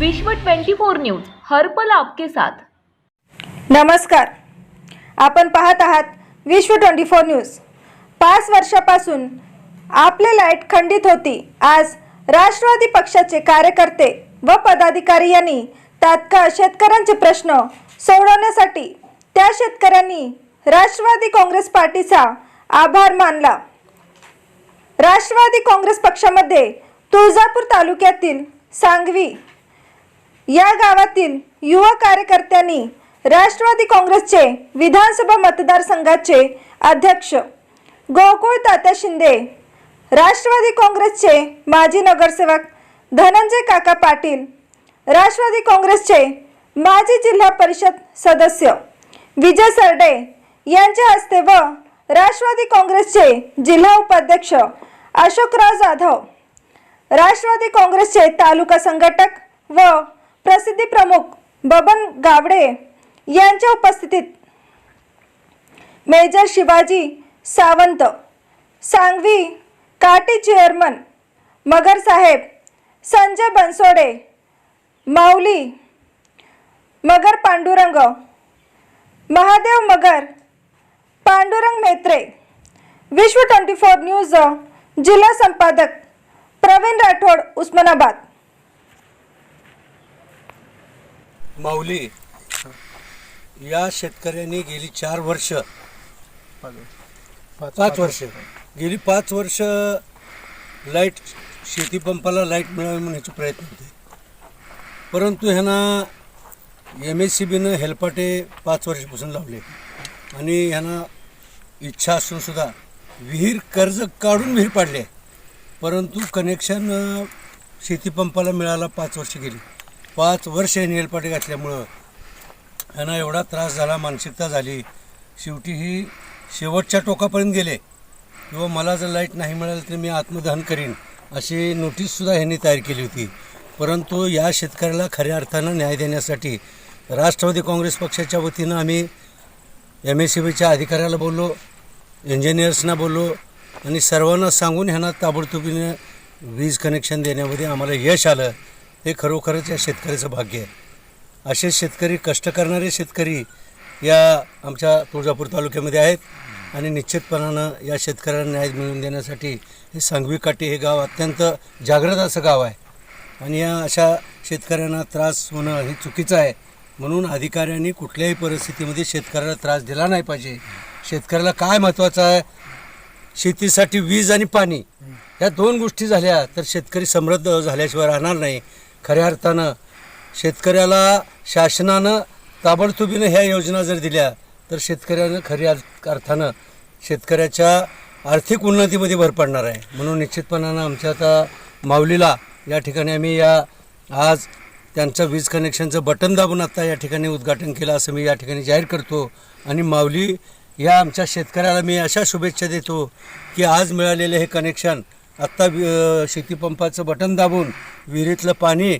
विश्व 24 न्यूज हर्पल आपके साथ. नमस्कार. आपण पाहत आहात विश्व ट्वेंटी फोर न्यूज. पाच वर्षापासून आपले लाइट खंडित होती. आज राष्ट्रवादी पक्षाचे कार्यकर्ते व पदाधिकारी यांनी तात्काळ शेतकऱ्यांचे प्रश्न सोडवण्यासाठी त्या शेतकऱ्यांनी राष्ट्रवादी काँग्रेस पार्टीचा आभार मानला. राष्ट्रवादी काँग्रेस पक्षामध्ये तुळजापूर तालुक्यातील सांगवी या गावातील युवा कार्यकर्त्यांनी राष्ट्रवादी काँग्रेसचे विधानसभा मतदारसंघाचे अध्यक्ष गोकुळ तात्या शिंदे राष्ट्रवादी काँग्रेसचे माजी नगरसेवक धनंजय काका पाटील राष्ट्रवादी काँग्रेसचे माजी जिल्हा परिषद सदस्य विजय सरडे यांच्या हस्ते व राष्ट्रवादी काँग्रेसचे जिल्हा उपाध्यक्ष अशोकराव जाधव राष्ट्रवादी काँग्रेसचे तालुका संघटक व प्रसिद्धी प्रमुख बबन गावडे यांच्या उपस्थितीत मेजर शिवाजी सावंत सांगवी काटी चेअरमन मगर साहेब Sanjay Bansode Mauli Magar Pandurang Mahadev Magar Pandurang Metre Vishwa twenty four news जिल्हा संपादक प्रवीण राठोड उस्मानाबाद. माऊली या शेतकऱ्यांनी गेली चार वर्ष. पाच वर्ष. गेली पाच वर्ष लाइट शेती पंपाला लाइट मिळावी म्हणण्याचे प्रयत्न होते. परंतु ह्यांना एम एस सी बीनं हेलपाटे पाच वर्षापासून लावले. आणि ह्यांना इच्छा असून सुद्धा विहीर कर्ज काढून विहीर पाडले. परंतु कनेक्शन अं, शेती पंपाला मिळाला पाच वर्ष गेली. पाच वर्ष यांनी घातल्यामुळं यांना एवढा त्रास झाला मानसिकता झाली. शेवटी ही शेवटच्या टोकापर्यंत गेले. किंवा मला जर लाइट नाही मिळालं तर मी आत्मदहन करीन अशी नोटीससुद्धा ह्यांनी तयार केली होती. परंतु या शेतकऱ्याला खऱ्या अर्थानं न्याय देण्यासाठी राष्ट्रवादी काँग्रेस पक्षाच्या वतीनं आम्ही एम एस सी बीच्या अधिकाऱ्याला बोललो इंजिनियर्सना बोललो आणि सर्वांना सांगून ह्यांना ताबडतोबीने वीज कनेक्शन देण्यामध्ये आम्हाला यश आलं. हे खरोखरच या शेतकऱ्याचं भाग्य आहे. असे शेतकरी कष्ट करणारे शेतकरी या आमच्या तुळजापूर तालुक्यामध्ये आहेत आणि निश्चितपणानं या शेतकऱ्यांना न्याय मिळवून देण्यासाठी हे सांगवी काठी हे गाव अत्यंत जागृत असं गाव आहे. आणि या अशा शेतकऱ्यांना त्रास होणं हे चुकीचं आहे. म्हणून अधिकाऱ्यांनी कुठल्याही परिस्थितीमध्ये शेतकऱ्याला त्रास दिला नाही पाहिजे. शेतकऱ्याला काय महत्त्वाचं आहे? शेतीसाठी वीज आणि पाणी या दोन गोष्टी झाल्या तर शेतकरी समृद्ध झाल्याशिवाय राहणार नाही. खऱ्या अर्थानं शेतकऱ्याला शासनानं ताबडतोबीनं ह्या योजना जर दिल्या तर शेतकऱ्यानं खऱ्या अर्थानं शेतकऱ्याच्या आर्थिक उन्नतीमध्ये भर पडणार आहे. म्हणून निश्चितपणानं आमच्या आता माऊलीला या ठिकाणी आम्ही या आज त्यांचं वीज कनेक्शनचं बटन दाबून आता या ठिकाणी उद्घाटन केलं असं मी या ठिकाणी जाहीर करतो. आणि माऊली या आमच्या शेतकऱ्याला मी अशा शुभेच्छा देतो की आज मिळालेले हे कनेक्शन आत्ता वि- शेतीपंपाचं बटन दाबून विहिरीतलं पाणी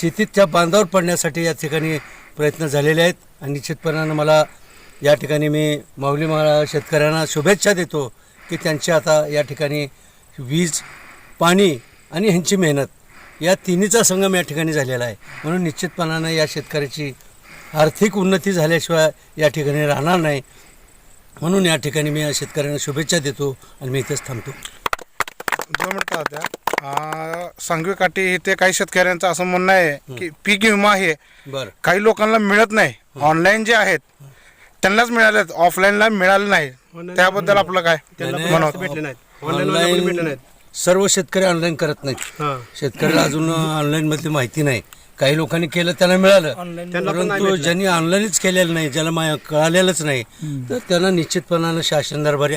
शेतीच्या बांधावर पडण्यासाठी या ठिकाणी प्रयत्न झालेले आहेत. आणि निश्चितपणानं मला या ठिकाणी मी माऊली महाराज शेतकऱ्यांना शुभेच्छा देतो की त्यांची आता या ठिकाणी वीज पाणी आणि ह्यांची मेहनत या तिन्हीचा संगम या ठिकाणी झालेला आहे. म्हणून निश्चितपणानं या शेतकऱ्याची आर्थिक उन्नती झाल्याशिवाय या ठिकाणी राहणार नाही. म्हणून या ठिकाणी मी या शेतकऱ्यांना शुभेच्छा देतो आणि मी इथेच थांबतो. दोन मिनिट होत्या सांगवी काठी इथे काही शेतकऱ्यांचं असं म्हणणं आहे की पीक विमा हे बरं. काही लोकांना मिळत नाही. ऑनलाईन जे आहेत त्यांनाच मिळाले ऑफलाईनला मिळालं नाही. त्याबद्दल आपलं काय? त्याने- म्हणत ऑनलाईन सर्व शेतकरी ऑनलाईन करत नाहीत. शेतकऱ्याला अजून ऑनलाईन मधली माहिती नाही. काही लोकांनी केलं त्याला मिळालं. परंतु ज्यांनी ऑनलाईनच केलेलं नाही ज्याला मा- कळालेलंच नाही तर त्यांना निश्चितपणानं शासन दरबारी